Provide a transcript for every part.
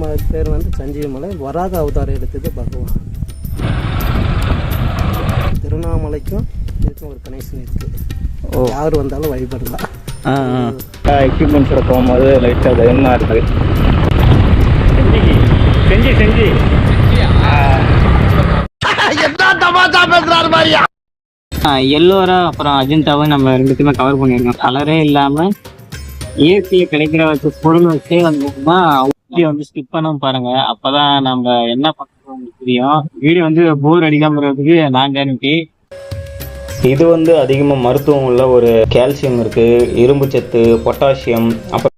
மலை பேர் வந்து சஞ்சீவி மலை. வராக அவதாரம் எடுத்தது பகவான். திருவண்ணாமலைக்கும் இதுக்கும் ஒரு கனெக்ஷன் இருக்குது யார் வந்தாலும் வழிபடலாம். எக்யூப்மெண்ட்ஸோட போகும்போது லைட்டாக பயமாக இருக்குது செஞ்சு செஞ்சு எல்லோரா அப்புறம் அஜந்தாவும் நம்ம ரெண்டுத்தையுமே கவர் பண்ணியிருக்கோம். கலரே இல்லாமல் இயற்கையில் கிடைக்கிற வச்சு பொருள் வச்சே வந்தோம்னா வீடியோ வந்து ஸ்கிப் பண்ணாம பாருங்க. அப்பதான் நம்ம என்ன உங்களுக்கு தெரியும். வீடியோ வந்து போர் அடிக்காம இருக்கிறதுக்கு நான் கேரண்டி இது வந்து அதிகமாக மருத்துவம் உள்ள ஒரு கால்சியம் இருக்கு இரும்பு சத்து பொட்டாசியம் அப்புறம்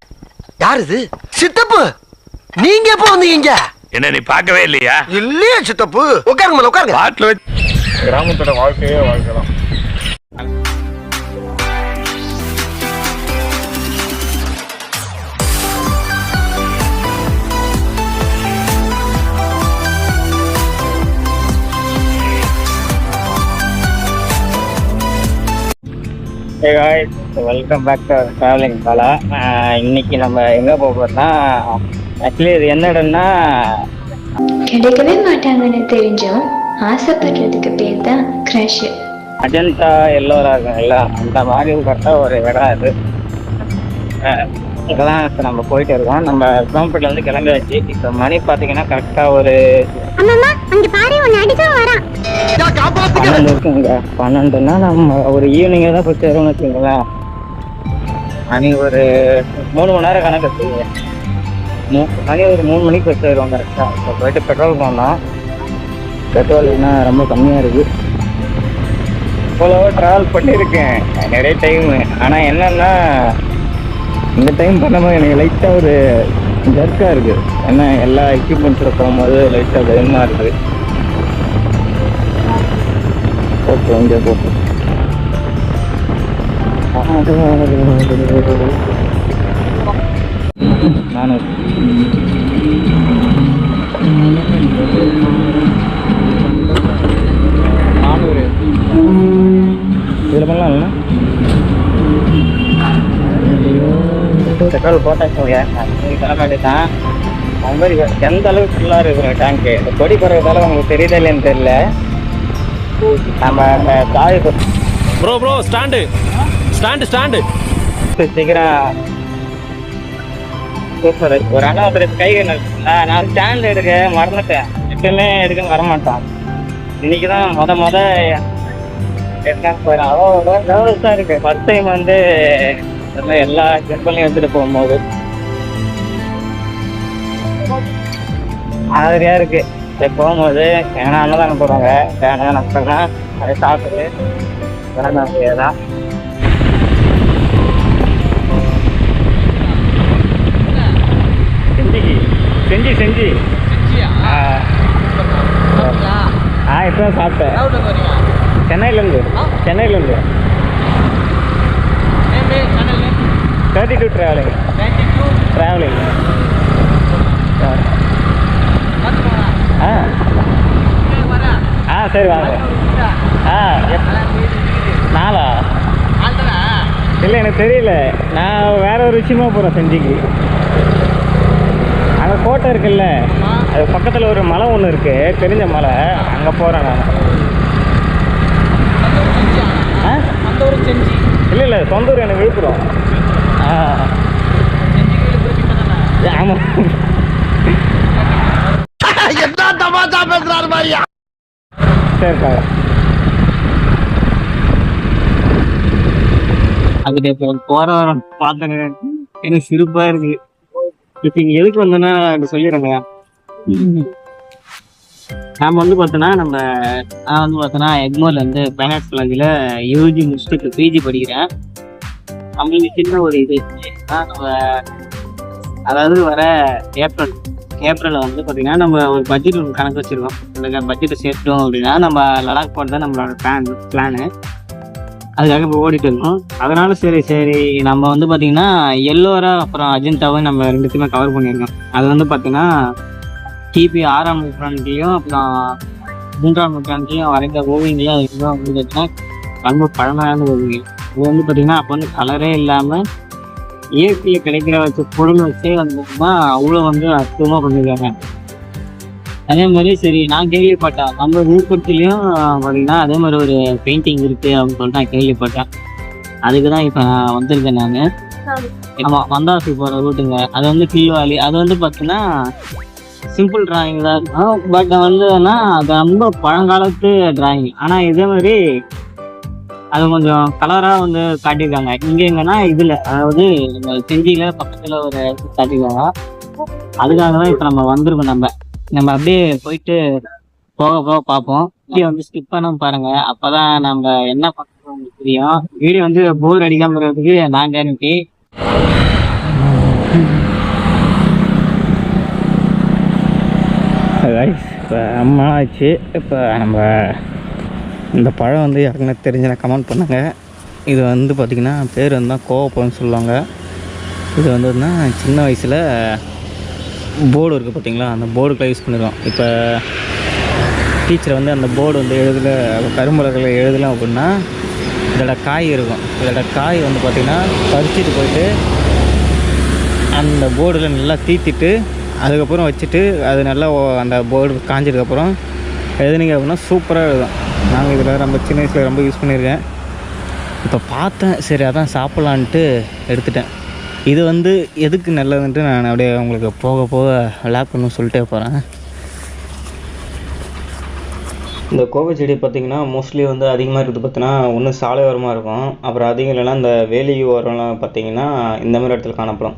யார் இது? சித்தப்பு! நீங்க எப்போ வந்தீங்க? என்ன நீ பார்க்கவே இல்லையா? இல்லையா சித்தப்பு. உட்காருங்க உட்காருங்க. பாட்டில் வச்சு கிராமத்தோட வாழ்க்கையே வாழ்க்கலாம் Hey guys, welcome back to our traveling Bala இன்னைக்கு நம்ம எங்க போக போறோம்னா ஆக்சுவலி இது என்ன இடம்னா கிடைக்கவே மாட்டாங்கன்னு தெரிஞ்சும் ஆசைப்படுறதுக்கு பேர் தான் க்ரஷ் அஜந்தா எல்லோரா இருக்குங்கல்ல அந்த மாதிரி கரெக்டாக ஒரு இடம் அது. இதெல்லாம் இப்போ நம்ம போயிட்டு இருக்கோம். நம்ம கோம்பேட்டில் வந்து கிளம்பியாச்சு. இப்போ மணி பார்த்தீங்கன்னா கரெக்டாக ஒரு பன்னெண்டு இருக்குங்க. பன்னெண்டுன்னா நம்ம ஒரு ஈவினிங்காக தான் போய் சேரும்னு வச்சுக்கோங்களேன். மணி ஒரு மூணு மணி நேரம் கணக்கு வச்சுக்கோங்க மூ மணி ஒரு மூணு மணிக்கு போய் சேருவோம் கரெக்டாக இப்போ போயிட்டு பெட்ரோல் போனோம். பெட்ரோல் என்ன ரொம்ப கம்மியாக இருக்குது இவ்வளோ ட்ராவல் பண்ணியிருக்கேன். நிறைய டைம் ஆனால் என்னன்னா இந்த டைம் பண்ணும்போது எனக்கு லைட்டாக ஒரு ஜர்க்காக இருக்குது ஏன்னா எல்லா எக்யூப்மெண்ட்ஸில் போகும்போது லைட்டாக பயமாக இருக்குது ஓகே இங்கே போகும் நானூறு. பெட்ரோல் போட்டாச்சு கிளம்ப வேண்டியதான் அது மாதிரி எந்த அளவுக்கு ஃபுல்லாக இருக்கிற டேங்க்கு இந்த கொடி பறவைதால உங்களுக்கு தெரியுதா இல்லைன்னு தெரியல. நம்ம இந்த தாய் bro bro stand stand stand சீக்கிரம் சூப்பர். ஒரு அண்ணா ஒருத்தர் கை நான் நான் ஸ்டாண்ட் எடுக்க மறந்துட்டேன். எப்பயுமே எடுக்க வரமாட்டான். இன்னைக்கு தான் முத முத எடுக்க போயிடும் அவ்வளோ நர்வஸாக இருக்கு. ஃபர்ஸ்ட் டைம் வந்து மாதிரி எல்லா ஜென்பலையும் எடுத்துட்டு போகும்போது. மாதிரியா இருக்கு. சரி போகும்போது ஏன்னா அன்னதானம் போடுவாங்க. அன்னதானம் போடுறா அதை சாப்பிட்டு வேணாம் தான் செஞ்சி செஞ்சி செஞ்சி. ஆ. இப்போ சாப்பிட்டேன். சென்னையிலேருந்து. சென்னையிலேருந்து. தேர்ட்டி டூ ட்ராவலிங் ட்ராவலிங் ஆ ஆ சரி வாங்க. ஆ நாளா? இல்லை எனக்கு தெரியல. நான் வேற ஒரு விஷயமா போகிறேன் செஞ்சிக்கு. அங்கே கோட்டை இருக்குல்ல? அது பக்கத்தில் ஒரு மலை ஒன்று இருக்கு. தெரிஞ்ச மலை. அங்கே போகிறேன் நான். ஆ? இல்லை இல்லை சொந்த ஊர் எனக்கு விழுப்புரம். ஆமாம் என்ன தமாஷா பேசுறாரு மாதிரியா சரிக்கா அது இப்போ போகிற வரோம் பார்த்தேங்க எனக்கு சிரிப்பாக இருக்கு இப்போ இங்கே எதுக்கு வந்தேன்னா இப்படி சொல்லிடுறேங்க நாம் வந்து பார்த்தோன்னா நம்ம நான் வந்து பார்த்தோன்னா எக்மோரில் வந்து ஃபைனான்ஸ் காலேஜில் யூஜி முடிச்சுட்டு பிஜி படிக்கிறேன் நம்மளுக்கு சின்ன ஒரு இது. நம்ம அதாவது வர ஏப்ரல் ஏப்ரலில் வந்து பார்த்தீங்கன்னா நம்ம ஒரு பட்ஜெட் ஒன்று கணக்கு வச்சுருக்கோம். இந்த பட்ஜெட்டை சேர்த்தோம் அப்படின்னா நம்ம லடாக் போகிறது தான் நம்மளோட பிளான் பிளானு அதுக்காக இப்போ ஓடிட்டு இருக்கோம். அதனால சரி சரி நம்ம வந்து பார்த்தீங்கன்னா எல்லோரா அப்புறம் அஜந்தாவும் நம்ம ரெண்டுத்தையுமே கவர் பண்ணியிருக்கோம். அது வந்து பார்த்தீங்கன்னா கிபி ஆறாம் நூற்றாண்டுலேயும் அப்புறம் மூன்றாம் நூற்றாண்டுலேயும் வரைந்த ஓவியங்களும் அது வந்து வந்து பார்த்தீங்கன்னா ரொம்ப பழமையான ஓவியங்கள். இது வந்து பார்த்தீங்கன்னா அப்போ வந்து கலரே இல்லாமல் இயற்கையில் கிடைக்கிற வச்ச பொருள் வச்சே வந்தோம்னா அவ்வளோ வந்து அற்புதமாக பண்ணிருக்காங்க. அதே மாதிரி சரி நான் கேள்விப்பட்டேன் நம்ம விழுப்புரத்துலேயும் பார்த்தீங்கன்னா அதே மாதிரி ஒரு பெயிண்டிங் இருக்குது அப்படின்னு சொல்லிட்டு நான் கேள்விப்பட்டேன் அதுக்கு தான் இப்போ நான் வந்திருக்கேன் நான். ஆமாம் வந்தாசி போகிற ரூட்டுங்க அது வந்து கீழ்வாலி. அது வந்து பார்த்தீங்கன்னா சிம்பிள் டிராயிங் தான் இருக்கும். பட் வந்ததுன்னா அது ரொம்ப பழங்காலத்து டிராயிங் ஆனால் இதே மாதிரி அது கொஞ்சம் கலராக வந்து காட்டியிருக்காங்க. இங்கே எங்கன்னா இதில் அதாவது நம்ம செஞ்சியில் பக்கத்தில் ஒரு காட்டியிருக்காங்க. அதுக்காக தான் இப்போ நம்ம வந்திருக்கோம் நம்ம. நம்ம அப்படியே போயிட்டு போக போக பார்ப்போம். வீடியோ வந்து ஸ்கிப் பண்ண பாருங்க. அப்பதான் நம்ம என்ன பண்ணுறோம் உங்களுக்கு தெரியும். வீடியோ வந்து போர் அடிக்காம இருக்கிறதுக்கு நான் கேரண்டி இப்போ அம்மா ஆச்சு. இப்போ நம்ம இந்த பழம் வந்து யாருக்குன்னா தெரிஞ்சுனா கமெண்ட் பண்ணுங்கள் இது வந்து பார்த்திங்கன்னா பேர் வந்து தான் கோவப்பழம்னு சொல்லுவாங்க. இது வந்து சின்ன வயசில் போர்டு இருக்குது பார்த்தீங்களா அந்த போர்டுக்குள்ள யூஸ் பண்ணியிருக்கோம் இப்போ டீச்சர் வந்து அந்த போர்டு வந்து எழுதலை கரும்பலகில் எழுதலாம் அப்படின்னா இதோட காய் இருக்கும். இதோட காய் வந்து பார்த்திங்கன்னா பறிச்சுட்டு போயிட்டு அந்த போர்டில் நல்லா தீத்திட்டு அதுக்கப்புறம் வச்சுட்டு அது நல்லா ஓ- அந்த போர்டு காஞ்சதுக்கப்புறம் எழுதுனீங்க அப்படின்னா சூப்பராக எழுதும் நாங்கள் இதில் ரொம்ப சின்ன வயசில் ரொம்ப யூஸ் பண்ணியிருக்கேன். இப்போ பார்த்தேன் சரி அதான் சாப்பிட்லான்ட்டு எடுத்துட்டேன். இது வந்து எதுக்கு நல்லதுன்ட்டு நான் அப்படியே உங்களுக்கு போக போக லேப் பண்ணு சொல்லிட்டே போகிறேன் இந்த கோவை செடி பார்த்திங்கன்னா மோஸ்ட்லி வந்து அதிகமாக இருக்குது பார்த்தீங்கன்னா ஒன்று சாலை ஓரமாக இருக்கும். அப்புறம் அதிகம் இல்லைன்னா இந்த வேலி ஓரம்லாம் பார்த்தீங்கன்னா இந்த மாதிரி இடத்துல காணப்படும்.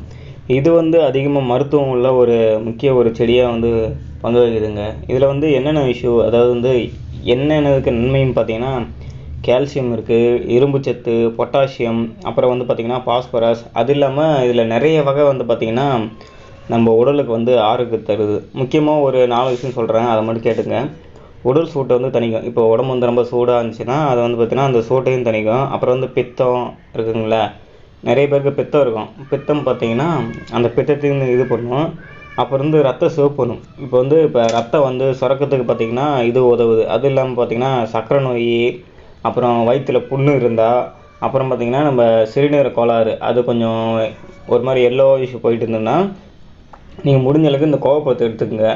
இது வந்து அதிகமாக மருத்துவம் உள்ள ஒரு முக்கிய ஒரு செடியாக வந்து பங்கு வகிக்குதுங்க. இதில் வந்து என்னென்ன இஷ்யூ அதாவது வந்து என்னென்னதுக்கு நன்மைன்னு பார்த்தீங்கன்னா கால்சியம் இருக்குது இரும்பு சத்து பொட்டாசியம் அப்புறம் வந்து பார்த்திங்கன்னா பாஸ்பரஸ் அது இல்லாமல் இதில் நிறைய வகை வந்து பார்த்திங்கன்னா நம்ம உடலுக்கு வந்து ஆரோக்கியம் தருது. முக்கியமாக ஒரு நாலு விஷயம் சொல்கிறேன் அதை மட்டும் கேட்டுங்க. உடல் சூட்டை வந்து தணிக்கும். இப்போ உடம்பு வந்து ரொம்ப சூடாக இருந்துச்சுன்னா அதை வந்து பார்த்திங்கன்னா அந்த சூட்டையும் தணிக்கும். அப்புறம் வந்து பித்தம் இருக்குங்களா. நிறைய பேருக்கு பித்தம் இருக்கும். பித்தம் பார்த்தீங்கன்னா அந்த பித்தத்தையும் இது பண்ணும். அப்புறம் வந்து ரத்த சிவப்பு பண்ணும் இப்போ வந்து இப்போ ரத்தம் வந்து சுரக்கிறதுக்கு பார்த்தீங்கன்னா இது உதவுது. அது இல்லாமல் பார்த்தீங்கன்னா சர்க்கரை நோய் அப்புறம் வயிற்றில் புண்ணு இருந்தால் அப்புறம் பார்த்தீங்கன்னா நம்ம சிறுநீர கோளாறு. அது கொஞ்சம் ஒரு மாதிரி எல்லோ இஷ்யூ போயிட்டு இருந்ததுன்னா நீங்கள் முடிஞ்ச அளவுக்கு இந்த கோவப்பத்தை எடுத்துக்கோங்க.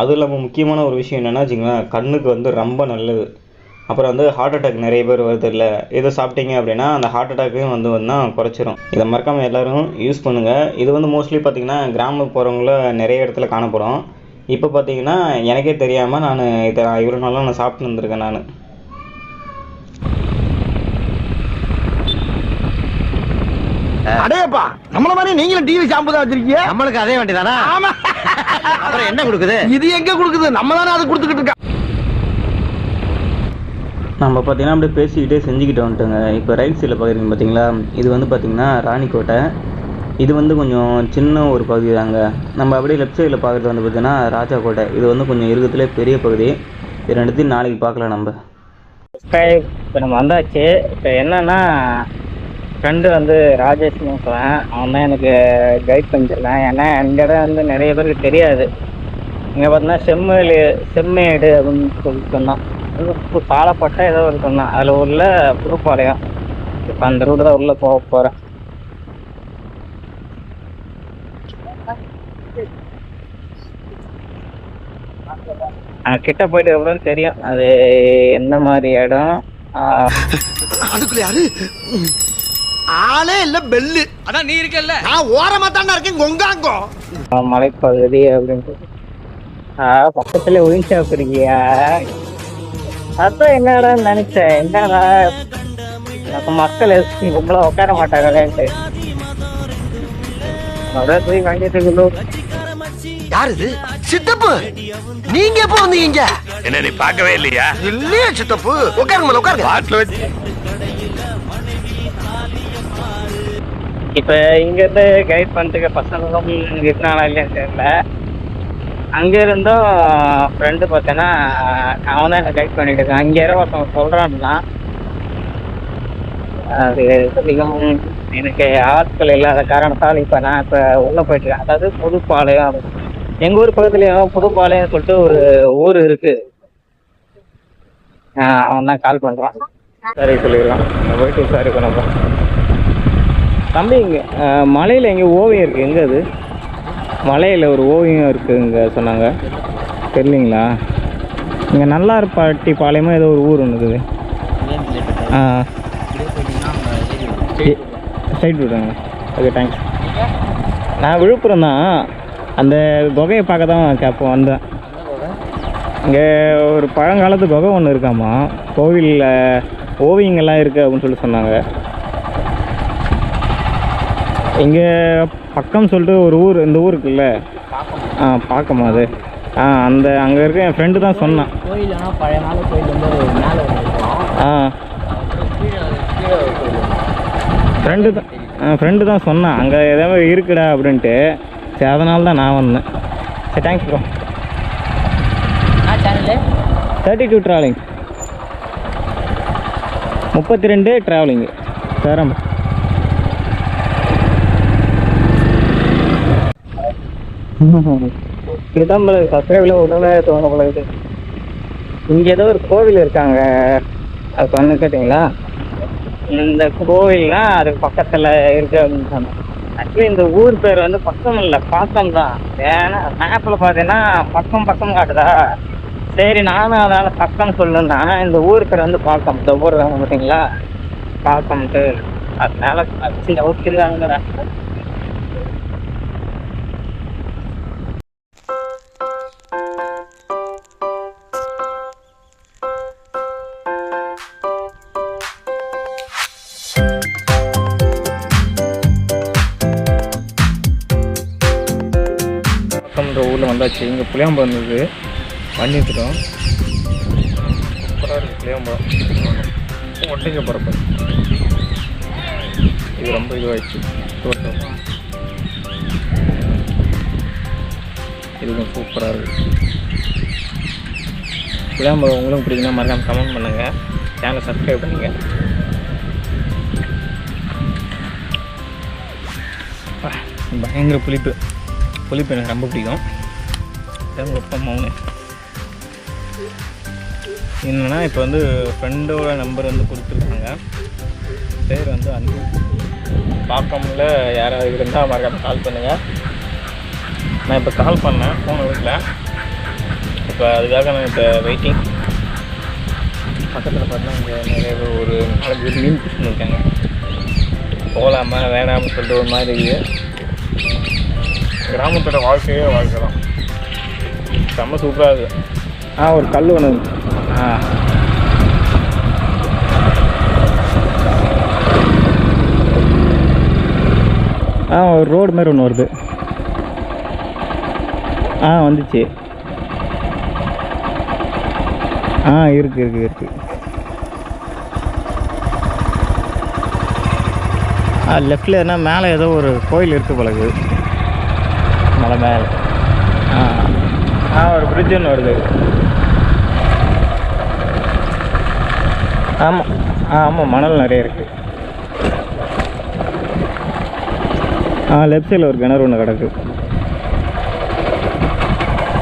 அதுவும் இல்லாமல் முக்கியமான ஒரு விஷயம் என்னென்னா வச்சிங்கன்னா கண்ணுக்கு வந்து ரொம்ப நல்லது. அப்புறம் வந்து ஹார்ட் அட்டாக் நிறைய பேர் வருது இல்லை. இதை சாப்பிட்டீங்க அப்படின்னா அந்த ஹார்ட் அட்டாக்கையும் வந்து வந்து குறைச்சிரும். இதை மறக்காமல் எல்லாரும் யூஸ் பண்ணுங்கள் இது வந்து மோஸ்ட்லி பார்த்தீங்கன்னா கிராம போகிறவங்கள நிறைய இடத்துல காணப்படும் இப்போ பார்த்தீங்கன்னா எனக்கே தெரியாமல் நான் இதை இவ்வளோ நாளாக நான் சாப்பிட்டு வந்திருக்கேன் நான். அடையப்பா நம்மள மாதிரி நீங்களும் டிவி ஷாம்பு தான் வச்சிருக்கீங்க? நம்மளுக்கு அதே வேண்டியதானா ஆமா. அப்புறம் என்ன கொடுக்குது? இது எங்க கொடுக்குது? நம்ம தானே அதை கொடுத்துக்கிட்டு இருக்கோம் நம்ம பார்த்தீங்கன்னா அப்படியே பேசிக்கிட்டே செஞ்சுக்கிட்டு வந்துட்டோங்க. இப்போ ரைட் சைடில் பார்க்குறீங்க பார்த்தீங்களா? இது வந்து பார்த்திங்கன்னா ராணிக்கோட்டை. இது வந்து கொஞ்சம் சின்ன ஒரு பகுதி தாங்க. நம்ம அப்படியே லெஃப்ட் சைடில் பார்க்குறது வந்து பார்த்தீங்கன்னா ராஜா கோட்டை இது வந்து கொஞ்சம் இருக்கிறதுலே பெரிய பகுதி. இது ரெண்டுத்தையும் நாளைக்கு பார்க்கலாம் நம்ம. இப்போ நம்ம வந்தாச்சு. இப்போ என்னன்னா ஃப்ரெண்டு வந்து ராஜேஷ்னு சொல்லுவேன் அவன் தான் எனக்கு கைட் பண்ணிருக்கான் ஏன்னா இந்த இடம் வந்து நிறைய பேருக்கு தெரியாது. இங்கே பார்த்தீங்கன்னா செம்மேடு செம்மேடு அப்படின்னு சொல்லி சொன்னான். பாலப்பட்டை ஏதோ ஒரு சொன்னான். அதில் உள்ள புதுப்பாளையம் இப்போ அந்த ரூட்டு தான் உள்ளே போக போகிறேன் கிட்ட போயிட்டு அப்புறம் தெரியும். அது எந்த மாதிரி இடம்? ஆஹ் அதுக்குள்ள யாரு? ஆளே இல்ல பெல்லு. அதான் நீ இருக்கல்ல. நான் ஓரமா தாண்டா இருக்கேன் கொங்காங்கோ மலைப்பகுதி அப்படின்ட்டு. ஆ பக்கத்துல ஒயின் ஷாப் இருக்கியா அதான் என்னடா நினைச்சேன். என்னடா? நம்ம மக்கள் உங்களை உட்கார மாட்டாங்களேன்ட்டு. அப்படியே போய் வாங்கிட்டு இருக்கணும் யாரு இது சித்தப்பு! நீங்க எப்போ வந்தீங்க? என்ன நீ பார்க்கவே இல்லையா? இல்லையே சித்தப்பு. உட்காருங்க மேல உட்காருங்க. பாட்டில் வச்சு. இப்போ இங்கேருந்து கைட் பண்ணுறதுக்கு பசங்களும் இருந்தாங்களா இல்லையான்னு தெரியல. அங்கே இருந்தும் ஃப்ரெண்டு பார்த்தேன்னா அவன் தான் கைட் பண்ணிட்டு இருக்கான் அங்கே யாரோ ஒருத்தவங்க சொல்கிறான்னா அது அதிகம் எனக்கு ஆட்கள் இல்லாத காரணத்தால் இப்போ நான் இப்போ உள்ளே போயிட்டுருக்கேன். அதாவது புதுப்பாளையம் எங்கள் ஊர் பக்கத்துலேயும் புதுப்பாளையம் சொல்லிட்டு ஒரு ஊர் இருக்குது அவன் தான் கால் பண்ணுறான் சரி சொல்லிடலாம். போயிட்டு விசாரிக்கணும் தம்பி இங்கே மலையில் எங்கே ஓவியம் இருக்குது எங்கே அது? மலையில் ஒரு ஓவியம் இருக்குதுங்க சொன்னாங்க. தெரியலிங்களா இங்கே நல்லார்பாட்டி பாளையமாக ஏதோ ஒரு ஊர் ஒன்று இருக்குது. ஆ. சைட் விடுங்க ஓகே தேங்க்ஸ் நான் விழுப்புரம் தான். அந்த குகையை பார்க்க தான் கேட்போம் வந்தேன். இங்கே ஒரு பழங்காலத்து குகை ஒன்று இருக்காமா? கோவிலில் ஓவியங்கள்லாம் இருக்குது அப்படின்னு சொல்லி சொன்னாங்க. இங்கே பக்கம் சொல்லிட்டு ஒரு ஊர் இந்த ஊர் இருக்குல்ல ஆ பார்க்கமா அது. ஆ அந்த அங்கே இருக்க என் ஃப்ரெண்டு தான் சொன்னான். ஆ. ஃப்ரெண்டு தான் ஃப்ரெண்டு தான் சொன்னான். அங்கே ஏதாவது இருக்குடா அப்படின்ட்டு. சரி அதனால தான் நான் வந்தேன். சரி thanks bro thirty two travelling முப்பத்தி ரெண்டு ட்ராவலிங்கு சேரம் இதுதான் சப்ஸ்கிரைபில் உடனே தோண போலது. இங்கே ஏதோ ஒரு கோவில் இருக்காங்க. அது பண்ணு கேட்டிங்களா? இந்த கோவில்னா அதுக்கு பக்கத்தில் இருக்கு அப்படின்னு சொன்னேன் ஆக்சுவலி இந்த ஊர் பேர் வந்து பக்கம் இல்லை பாக்கம் தான். ஏன்னா மேப்பில் பார்த்தீங்கன்னா பக்கம் பக்கம் காட்டுதா. சரி நானும் அதனால் பக்கம் சொல்லுன்னா இந்த ஊர் பேர் வந்து பாக்கம் இந்த ஊர் பார்த்தீங்களா பாக்கம்ட்டு அதனால சின்ன ஊருக்குறாங்க புளியாம்பழம் இருந்தது. பண்ணி எடுத்துட்டோம் சூப்பராக இருக்குது புளியாம்பழம் ஒட்டைக்க பரப்பு. இது ரொம்ப இதுவாகிடுச்சு தோட்டம் இதுவும் சூப்பராக இருக்குது புளியாம்பழம் உங்களுக்கு பிடிக்குன்னா மறக்காமல் கமெண்ட் பண்ணுங்கள் சேனலை சப்ஸ்கிரைப் பண்ணுங்கள் பயங்கர புளிப்பு. புளிப்பு எனக்கு ரொம்ப பிடிக்கும். அதான் ரொம்ப மௌனு என்னென்னா இப்போ வந்து ஃப்ரெண்டோட நம்பர் வந்து கொடுத்துருக்காங்க. பேர் வந்து அன்பு. பார்க்கமுல யாராவது இருந்தால் மறக்காம கால் பண்ணுங்கள் நான் இப்போ கால் பண்ணேன் ஃபோன் எடுக்கல. இப்போ அதுக்காக நான் இப்போ வெயிட்டிங் பக்கத்தில் பார்த்தா இங்கே நிறைய பேர் ஒரு நாலஞ்சு பேர் மீன் பிடிச்சின்னு இருக்காங்க. போகலாமா வேணாம்னு சொல்லிட்டு ஒரு மாதிரி இருக்குது. கிராமத்தோட வாழ்க்கையே வாழ்க்கை தான். செம்ம சூப்பராக இருக்குது ஆ ஒரு கல் ஒன்று ஆ. ஆ ஒரு ரோடு மாதிரி ஒன்று வருது. ஆ வந்துச்சு. ஆ இருக்கு இருக்கு இருக்கு. ஆ லெஃப்டில் எதுனா மேலே ஏதோ ஒரு கோயில் இருக்குது. பழகு மலை மேலே. ஆ ஒரு பிரிட்ஜ் ஒன்று வருது. ஆமாம் ஆ ஆமாம் மணல் நிறைய இருக்குது ஆ லெஃப்ட் சைடில் ஒரு கிணறு ஒன்று கிடக்கு.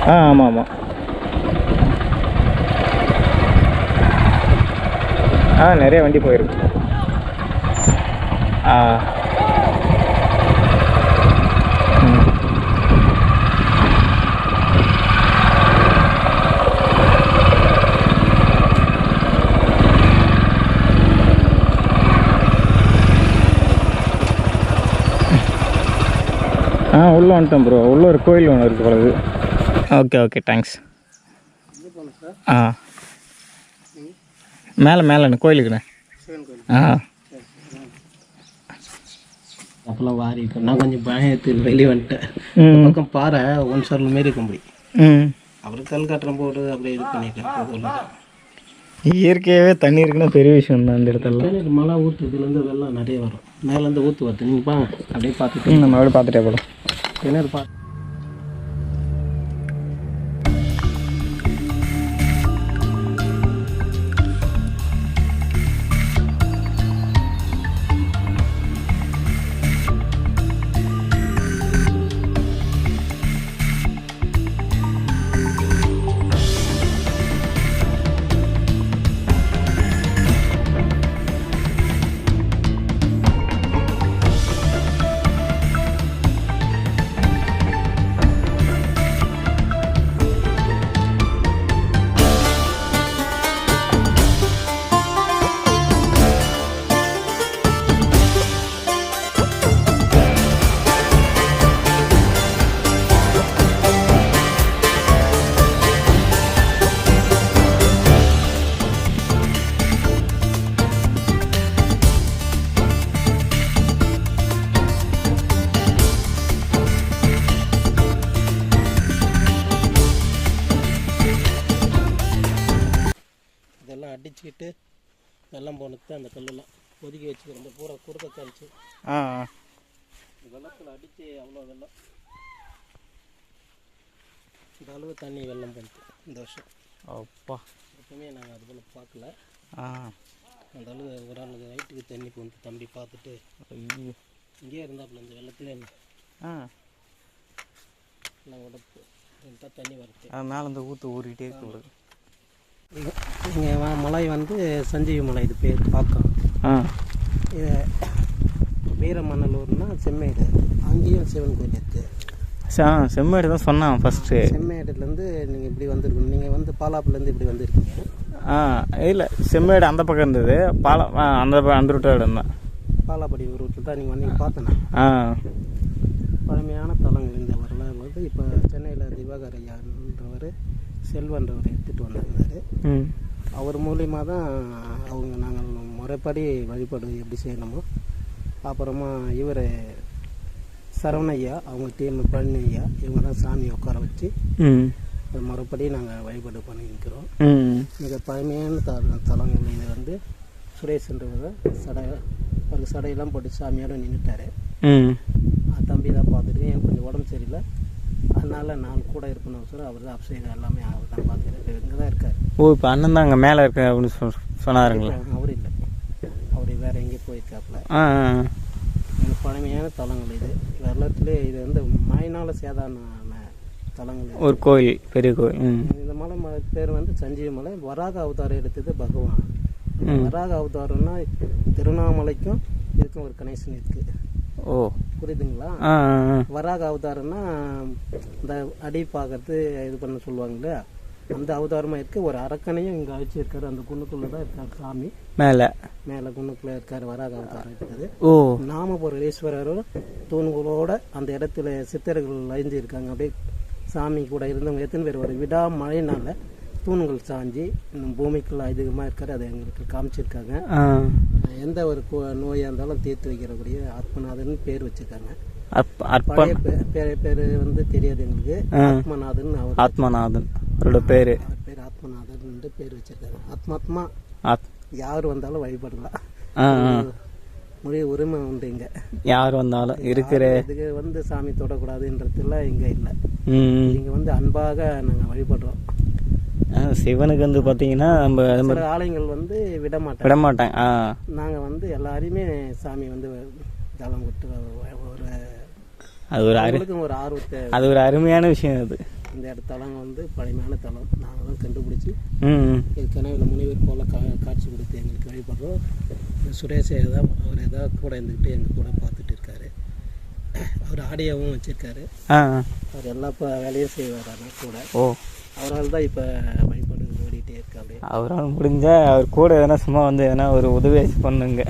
ஆ ஆமாம் ஆமாம் ஆ நிறைய வண்டி போயிருக்கு. ஆ. ஆ உள்ளே வந்துட்டோம் ப்ரோ உள்ள ஒரு கோயில் ஒன்று இருக்குது பிறகு ஓகே ஓகே தேங்க்ஸ் ஆ. மேலே மேலே கோயிலுக்குண்ணே. ஆ. அப்பெல்லாம் வாரி இப்போ நான் கொஞ்சம் பயத்தில் வெளியே வந்துட்டேன். பக்கம் பாறை ஒன் சர்ல மாரி இருக்கும் அப்படி. ம். அப்புறம் கல் கட்டுறம் போட்டு அப்படியே இது பண்ணிட்டேன் இயற்கையாகவே தண்ணி இருக்குன்னா பெரிய விஷயம் தான் அந்த இடத்துல. மழை ஊற்று இதுலேருந்து வெள்ளம் நிறைய வரும். மேலேருந்து ஊற்று வருது. நீங்கள் பாங்க அப்படியே பார்த்துட்டு நம்ம அப்படியே பார்த்துட்டே போகலாம். கிணறு பார்த்து அந்த கல்லெல்லாம் ஒதுக்கி வச்சுக்கிறோம் பூரா குறுக்க காமிச்சு ஆ. வெள்ளத்தில் அடித்து அவ்வளோ வெள்ளம். இந்த அளவு தண்ணி வெள்ளம் போனது இந்த வருஷம். அப்பா. எப்பவுமே நாங்கள் அது போல் பார்க்கல. ஆ. அந்த அளவு ஒரு ஆளுக்கு வயிற்றுக்கு தண்ணி போனது தம்பி பார்த்துட்டு ஐயோ. இங்கேயே இருந்தாப்புல இந்த வெள்ளத்துல ஆ. நாங்கள் உடப்பு ரெண்டா தண்ணி வருது மேலே இந்த ஊற்று ஊறிட்டே இருக்கு. இங்கே மலை வந்து சஞ்சீவி மலை இது பேர் பார்க்கலாம் ஆ. இது வீரமணலூர்னா செம்மேடு. அங்கேயும் சிவன் கோயில் இருக்குது செம்மேடு தான் சொன்னான் ஃபஸ்ட்டு செம்மேடுலேருந்து நீங்கள் இப்படி வந்திருக்கணும். நீங்கள் வந்து பாலாப்புலேருந்து இப்படி வந்திருக்கீங்க. ஆ இல்லை செம்மேடு அந்த பக்கம் இருந்தது. பாலம் ஆ அந்த அந்த ரூட்டை இருந்தேன் பாலாப்படி ரூட்டில் தான் நீங்கள் வந்தீங்க பார்த்தேன் ஆ. பழமையான தலங்கள் இந்த வரலாறு வந்து இப்போ சென்னையில் திவாகர் ஐயான்றவர் செல்வன்றவர் எடுத்துகிட்டு வந்திருந்தார். அவர் மூலியமாக தான் அவங்க நாங்கள் முறைப்படி வழிபாடு எப்படி செய்யணுமோ அப்புறமா இவர் சரவண ஐயா அவங்க டீம் பழனி ஐயா இவங்க தான் சாமியை உட்கார வச்சு அது முறைப்படி நாங்கள் வழிபாடு பண்ணிக்கிறோம் மிக பழமையான தல தலங்கள் இது வந்து சுரேஷ்ன்றவர் சடை அவருக்கு சடையெல்லாம் போட்டு சாமியோட நின்றுட்டாரு தம்பி தான் பார்த்துட்டு எனக்கு கொஞ்சம் உடம்பு சரியில்லை. அதனால நான் கூட இருக்கணும் சார் அவர் தான் அபிஷேகம் எல்லாமே அவர் தான் பார்த்துட்டு இங்கே தான் இருக்கார். ஓ இப்போ அண்ணன் தான் அங்கே மேலே இருக்க அப்படின்னு சொன்னாருங்களா? அவர் இல்லை. அவர் வேற எங்கேயும் போயிருக்காப்புல. பழமையான தலங்கள் இது. வரலாற்றுலே இது வந்து மழைனால சேதாரமான தலங்கள். ஒரு கோயில் பெரிய கோயில் இந்த மலை பேர் வந்து சஞ்சீவி மலை. வராக அவதாரம் எடுத்தது பகவான். வராக அவதாரம்னா திருவண்ணாமலைக்கும் இதுக்கும் ஒரு கனெக்ஷன் இருக்கு. ஓ. புரியுதுங்களா. வராக அவதாரம்னா இந்த அடி பார்க்கறது இது பண்ண சொல்லுவாங்கல்ல அந்த அவதாரமாக இருக்கு ஒரு அரக்கனையும் இங்கே வச்சிருக்காரு அந்த குன்னுக்குள்ளே தான் இருக்கார் சாமி. மேலே. மேலே குன்னுக்குள்ளே இருக்கார் வராக அவதாரம் இருக்குது. ஓ. நாமபுரம் ஈஸ்வரரும் தூண்களோட அந்த இடத்துல சித்தர்கள் ஐந்து இருக்காங்க அப்படியே சாமி கூட இருந்தவங்க எத்தனை பேர் ஒரு விடா மழைனால தூண்கள் சாஞ்சி இன்னும் பூமிக்குள்ள அதிகமாக இருக்காரு அதை எங்களுக்கு காமிச்சிருக்காங்க. எந்த ஒரு நோயாக இருந்தாலும் தீர்த்து வைக்கிறக்கூடிய ஆத்மநாதன் பேர் வச்சிருக்காங்க. பேர் பேர் வந்து தெரியாது எங்களுக்கு. ஆத்மநாதன் அவர் ஆத்மநாதன் அவரோட பேர். பேர் ஆத்மநாதன் பேர் வச்சிருக்காங்க ஆத்மாத்மா. ஆத் யார் வந்தாலும் வழிபடலாம். மொழி உரிமை உண்டு இங்க. யார் வந்தாலும் இருக்கிற இதுக்கு வந்து சாமி தொடக்கூடாதுன்றதுலாம் இங்க இல்லை. இங்க வந்து அன்பாக நாங்க வழிபடுறோம். சிவனுக்கு வந்து பார்த்தீங்கன்னா நம்ம சில ஆலயங்கள் வந்து விட மாட்டாங்க விட மாட்டாங்க ஆ. நாங்க வந்து எல்லாரையுமே சாமி வந்து தளம் கொடுத்து ஒரு- அது ஒரு அரு அவங்களுக்கும் ஒரு ஆர்வத்தை அது ஒரு அருமையான விஷயம் அது. இந்த இடத்தலம் வந்து பழமையான தலம். நாங்கள் தான் கண்டுபிடிச்சி. ஏற்கனவே முனிவர் போல கா காட்சி கொடுத்து எங்களுக்கு வழிபடுறோம். சுரேஷ் ஏதாவது அவர் ஏதாவது கூட இருந்துக்கிட்டு எங்கள் கூட பார்த்துட்டு இருக்காரு. அவர் ஆடியோவும் வச்சிருக்காரு. அவர் எல்லா வேலையும் செய்வார் ஆனால் கூட. ஓ. அவரால் தான் இப்போ வழிபாடு ஓடிட்டே இருக்கு அப்படியே. அவரால் முடிஞ்சால் அவர் கூட எதனா சும்மா வந்து எதனா ஒரு உதவி பண்ணுங்க